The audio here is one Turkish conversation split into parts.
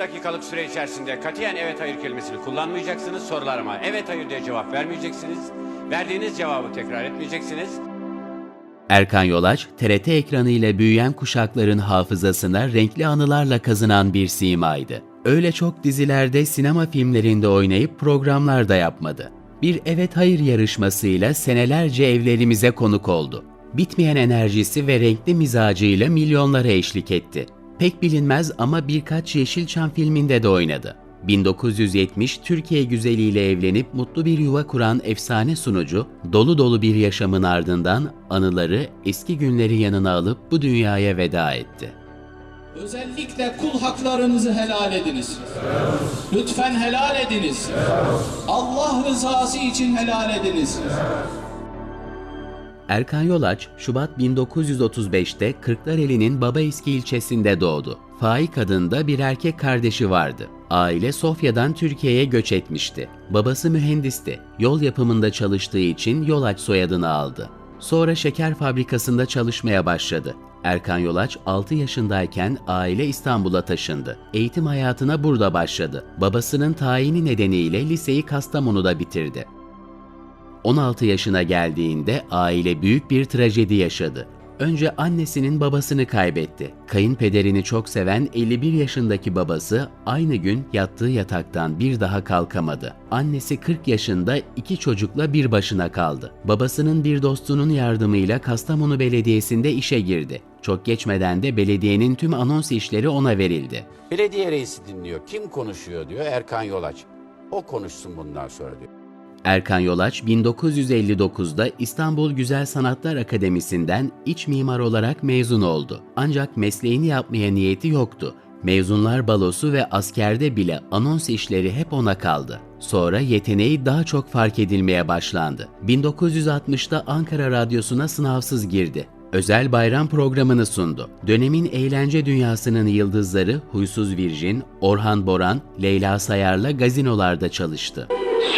dakikalık süre içerisinde katiyen evet hayır kelimesini kullanmayacaksınız. Sorularıma evet hayır diye cevap vermeyeceksiniz. Verdiğiniz cevabı tekrar etmeyeceksiniz. Erkan Yolaç, TRT ekranıyla büyüyen kuşakların hafızasına renkli anılarla kazınan bir simaydı. Öyle çok dizilerde, sinema filmlerinde oynayıp programlar da yapmadı. Bir evet hayır yarışmasıyla senelerce evlerimize konuk oldu. Bitmeyen enerjisi ve renkli mizacıyla milyonlara eşlik etti. Pek bilinmez ama birkaç Yeşilçam filminde de oynadı. 1970 Türkiye güzeliyle evlenip mutlu bir yuva kuran efsane sunucu, dolu dolu bir yaşamın ardından anıları, eski günleri yanına alıp bu dünyaya veda etti. Özellikle kul haklarınızı helal ediniz. Lütfen helal ediniz. Allah rızası için helal ediniz. Erkan Yolaç, Şubat 1935'te Kırklareli'nin Babaeski ilçesinde doğdu. Faik adında bir erkek kardeşi vardı. Aile Sofya'dan Türkiye'ye göç etmişti. Babası mühendisti. Yol yapımında çalıştığı için Yolaç soyadını aldı. Sonra şeker fabrikasında çalışmaya başladı. Erkan Yolaç 6 yaşındayken aile İstanbul'a taşındı. Eğitim hayatına burada başladı. Babasının tayini nedeniyle liseyi Kastamonu'da bitirdi. 16 yaşına geldiğinde aile büyük bir trajedi yaşadı. Önce annesinin babasını kaybetti. Kayınpederini çok seven 51 yaşındaki babası aynı gün yattığı yataktan bir daha kalkamadı. Annesi 40 yaşında iki çocukla bir başına kaldı. Babasının bir dostunun yardımıyla Kastamonu Belediyesi'nde işe girdi. Çok geçmeden de belediyenin tüm anons işleri ona verildi. Belediye reisi dinliyor. Kim konuşuyor diyor Erkan Yolaç. O konuşsun bundan sonra diyor. Erkan Yolaç 1959'da İstanbul Güzel Sanatlar Akademisi'nden iç mimar olarak mezun oldu. Ancak mesleğini yapmaya niyeti yoktu. Mezunlar balosu ve askerde bile anons işleri hep ona kaldı. Sonra yeteneği daha çok fark edilmeye başlandı. 1960'da Ankara Radyosu'na sınavsız girdi. Özel bayram programını sundu. Dönemin eğlence dünyasının yıldızları Huysuz Virjin, Orhan Boran, Leyla Sayar'la gazinolarda çalıştı.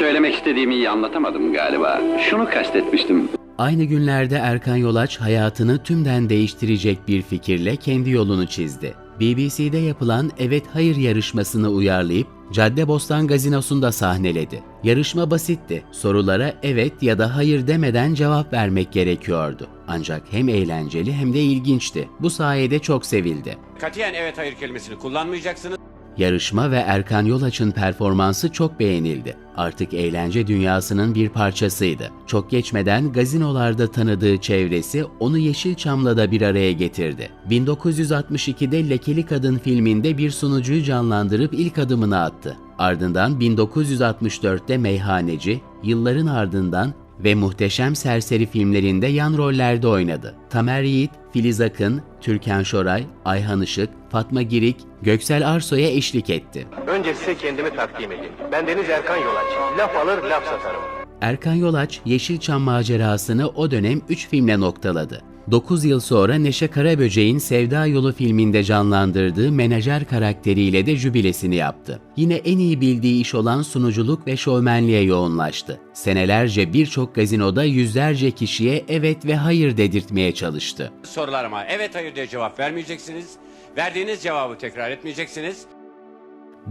Söylemek istediğimi iyi anlatamadım galiba. Şunu kastetmiştim. Aynı günlerde Erkan Yolaç hayatını tümden değiştirecek bir fikirle kendi yolunu çizdi. BBC'de yapılan Evet Hayır yarışmasını uyarlayıp Caddebostan Gazinosu'nda sahneledi. Yarışma basitti. Sorulara evet ya da hayır demeden cevap vermek gerekiyordu. Ancak hem eğlenceli hem de ilginçti. Bu sayede çok sevildi. Katiyen evet hayır kelimesini kullanmayacaksınız. Yarışma ve Erkan Yolaç'ın performansı çok beğenildi. Artık eğlence dünyasının bir parçasıydı. Çok geçmeden gazinolarda tanıdığı çevresi onu Yeşilçam'la da bir araya getirdi. 1962'de Lekeli Kadın filminde bir sunucuyu canlandırıp ilk adımını attı. Ardından 1964'te Meyhaneci, yılların ardından ve Muhteşem Serseri filmlerinde yan rollerde oynadı. Tamer Yiğit, Filiz Akın, Türkan Şoray, Ayhan Işık, Fatma Girik, Göksel Arso'ya eşlik etti. Önce size kendimi takdim edeyim. Ben Deniz Erkan Yolaç. Laf alır laf satarım. Erkan Yolaç, Yeşilçam macerasını o dönem 3 filmle noktaladı. 9 yıl sonra Neşe Karaböcek'in Sevda Yolu filminde canlandırdığı menajer karakteriyle de jübilesini yaptı. Yine en iyi bildiği iş olan sunuculuk ve şovmenliğe yoğunlaştı. Senelerce birçok gazinoda yüzlerce kişiye evet ve hayır dedirtmeye çalıştı. Sorularıma evet hayır diye cevap vermeyeceksiniz. Verdiğiniz cevabı tekrar etmeyeceksiniz.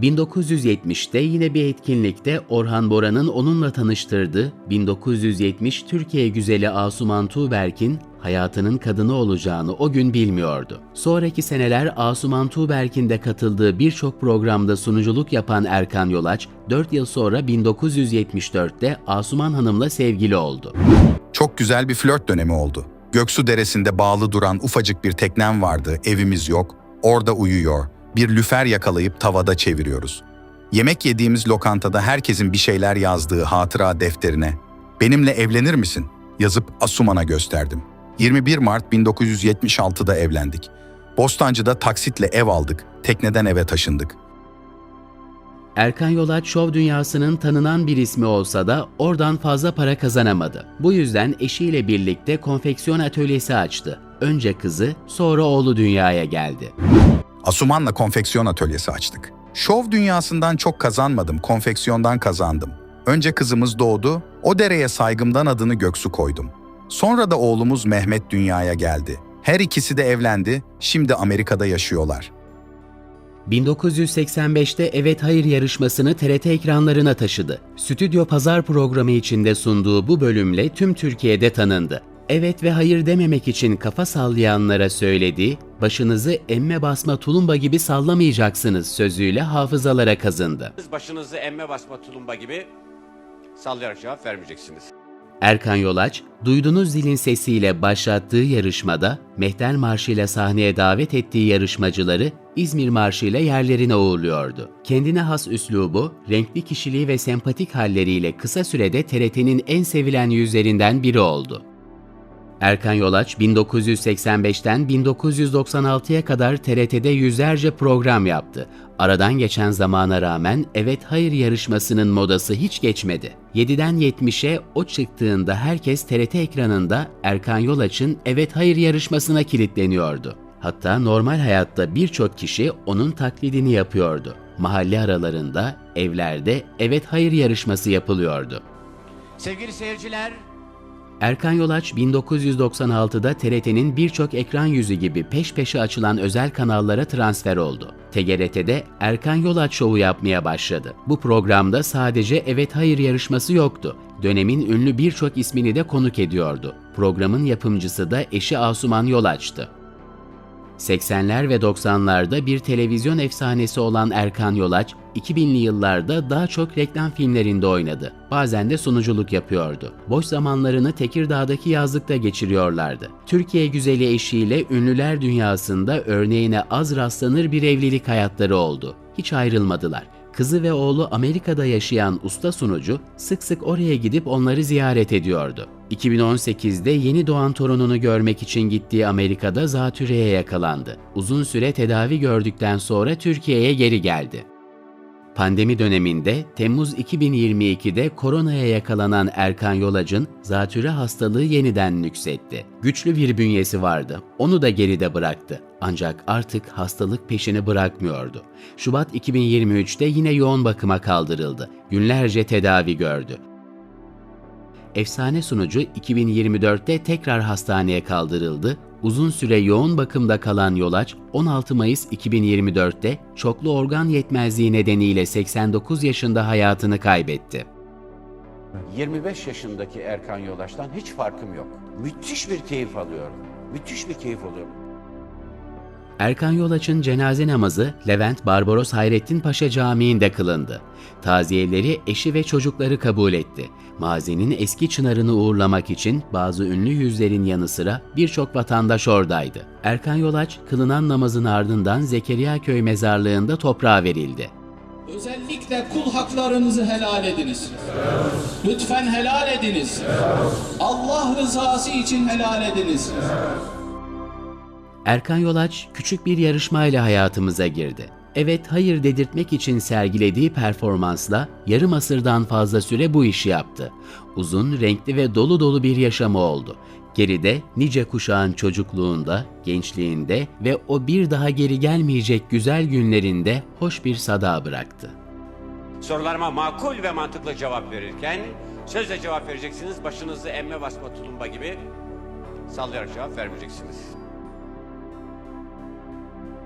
1970'te yine bir etkinlikte Orhan Boran'ın onunla tanıştırdığı 1970 Türkiye güzeli Asuman Tuğberk'in hayatının kadını olacağını o gün bilmiyordu. Sonraki seneler Asuman Tuğberk'in de katıldığı birçok programda sunuculuk yapan Erkan Yolaç, 4 yıl sonra 1974'te Asuman Hanım'la sevgili oldu. Çok güzel bir flört dönemi oldu. Göksu Deresi'nde bağlı duran ufacık bir teknem vardı, evimiz yok. Orada uyuyor. Bir lüfer yakalayıp tavada çeviriyoruz. Yemek yediğimiz lokantada herkesin bir şeyler yazdığı hatıra defterine "Benimle evlenir misin?" yazıp Asuman'a gösterdim. 21 Mart 1976'da evlendik. Bostancı'da taksitle ev aldık. Tekneden eve taşındık. Erkan Yolaç şov dünyasının tanınan bir ismi olsa da oradan fazla para kazanamadı. Bu yüzden eşiyle birlikte konfeksiyon atölyesi açtı. Önce kızı, sonra oğlu dünyaya geldi. Asuman'la konfeksiyon atölyesi açtık. Şov dünyasından çok kazanmadım, konfeksiyondan kazandım. Önce kızımız doğdu, o dereye saygımdan adını Göksu koydum. Sonra da oğlumuz Mehmet dünyaya geldi. Her ikisi de evlendi, şimdi Amerika'da yaşıyorlar. 1985'te Evet Hayır yarışmasını TRT ekranlarına taşıdı. Stüdyo Pazar programı içinde sunduğu bu bölümle tüm Türkiye'de tanındı. Evet ve hayır dememek için kafa sallayanlara söylediği, başınızı emme basma tulumba gibi sallamayacaksınız sözüyle hafızalara kazındı. Başınızı emme basma tulumba gibi sallayarak cevap vermeyeceksiniz. Erkan Yolaç, duyduğunuz zilin sesiyle başlattığı yarışmada Mehter Marşı ile sahneye davet ettiği yarışmacıları İzmir Marşı ile yerlerine uğurluyordu. Kendine has üslubu, renkli kişiliği ve sempatik halleriyle kısa sürede TRT'nin en sevilen yüzlerinden biri oldu. Erkan Yolaç 1985'ten 1996'ya kadar TRT'de yüzlerce program yaptı. Aradan geçen zamana rağmen Evet Hayır yarışmasının modası hiç geçmedi. 7'den 70'e o çıktığında herkes TRT ekranında Erkan Yolaç'ın Evet Hayır yarışmasına kilitleniyordu. Hatta normal hayatta birçok kişi onun taklidini yapıyordu. Mahalle aralarında, evlerde Evet Hayır yarışması yapılıyordu. Sevgili seyirciler, Erkan Yolaç 1996'da TRT'nin birçok ekran yüzü gibi peş peşe açılan özel kanallara transfer oldu. TGRT'de Erkan Yolaç şovu yapmaya başladı. Bu programda sadece evet hayır yarışması yoktu. Dönemin ünlü birçok ismini de konuk ediyordu. Programın yapımcısı da eşi Asuman Yolaç'tı. 80'ler ve 90'larda bir televizyon efsanesi olan Erkan Yolaç, 2000'li yıllarda daha çok reklam filmlerinde oynadı. Bazen de sunuculuk yapıyordu. Boş zamanlarını Tekirdağ'daki yazlıkta geçiriyorlardı. Türkiye güzeli eşiyle ünlüler dünyasında örneğine az rastlanır bir evlilik hayatları oldu. Hiç ayrılmadılar. Kızı ve oğlu Amerika'da yaşayan usta sunucu sık sık oraya gidip onları ziyaret ediyordu. 2018'de yeni doğan torununu görmek için gittiği Amerika'da zatürreye yakalandı. Uzun süre tedavi gördükten sonra Türkiye'ye geri geldi. Pandemi döneminde Temmuz 2022'de koronaya yakalanan Erkan Yolac'ın zatürre hastalığı yeniden nüksetti. Güçlü bir bünyesi vardı. Onu da geride bıraktı. Ancak artık hastalık peşini bırakmıyordu. Şubat 2023'te yine yoğun bakıma kaldırıldı. Günlerce tedavi gördü. Efsane sunucu 2024'te tekrar hastaneye kaldırıldı. Uzun süre yoğun bakımda kalan Yolaç, 16 Mayıs 2024'te çoklu organ yetmezliği nedeniyle 89 yaşında hayatını kaybetti. 25 yaşındaki Erkan Yolaç'tan hiç farkım yok. Müthiş bir keyif alıyorum. Müthiş bir keyif alıyorum. Erkan Yolaç'ın cenaze namazı Levent Barbaros Hayrettin Paşa Camii'nde kılındı. Taziyeleri eşi ve çocukları kabul etti. Mazinin eski çınarını uğurlamak için bazı ünlü yüzlerin yanı sıra birçok vatandaş oradaydı. Erkan Yolaç kılınan namazın ardından Zekeriya Köy mezarlığında toprağa verildi. Özellikle kul haklarınızı helal ediniz. Lütfen helal ediniz. Allah rızası için helal ediniz. Erkan Yolaç küçük bir yarışmayla hayatımıza girdi. Evet hayır dedirtmek için sergilediği performansla yarım asırdan fazla süre bu işi yaptı. Uzun, renkli ve dolu dolu bir yaşamı oldu. Geride nice kuşağın çocukluğunda, gençliğinde ve o bir daha geri gelmeyecek güzel günlerinde hoş bir sada bıraktı. Sorularıma makul ve mantıklı cevap verirken sözle cevap vereceksiniz. Başınızı emme basma tulumba gibi sallayarak cevap vermeyeceksiniz.